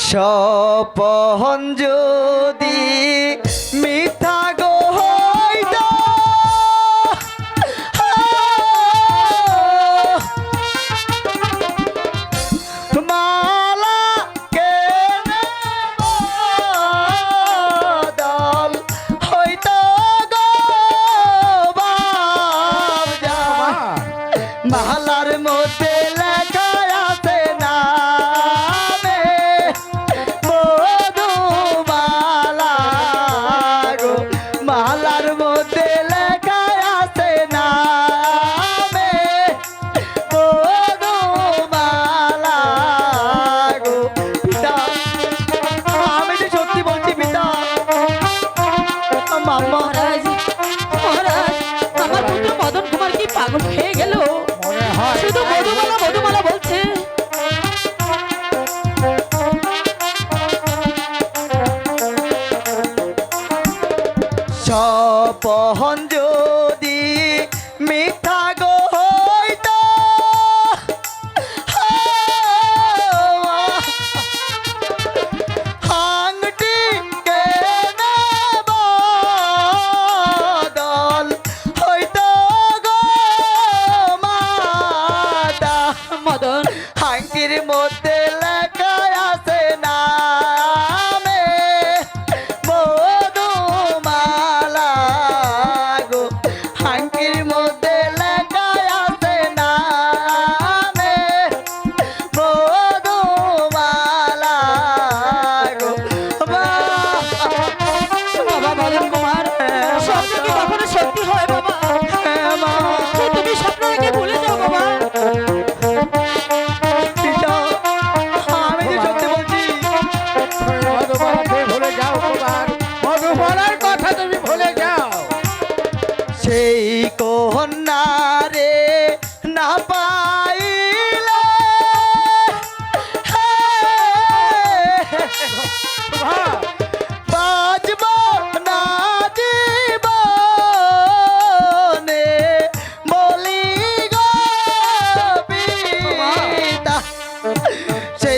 সপহন যদি মিথ পাগল হয়ে গেল। শুধু মধুমালা মধুমালা বলছে। সপহন যদি মধ্যে লেখা আছে নামে মধুমালা গো হাঙ্কির মধ্যে লেখা আছে নামে মধুমালা গো বাবা সত্যি হয় বাবা সেই কন্যারে না পাইলে? বাজব না জীবনে? বলি গো সে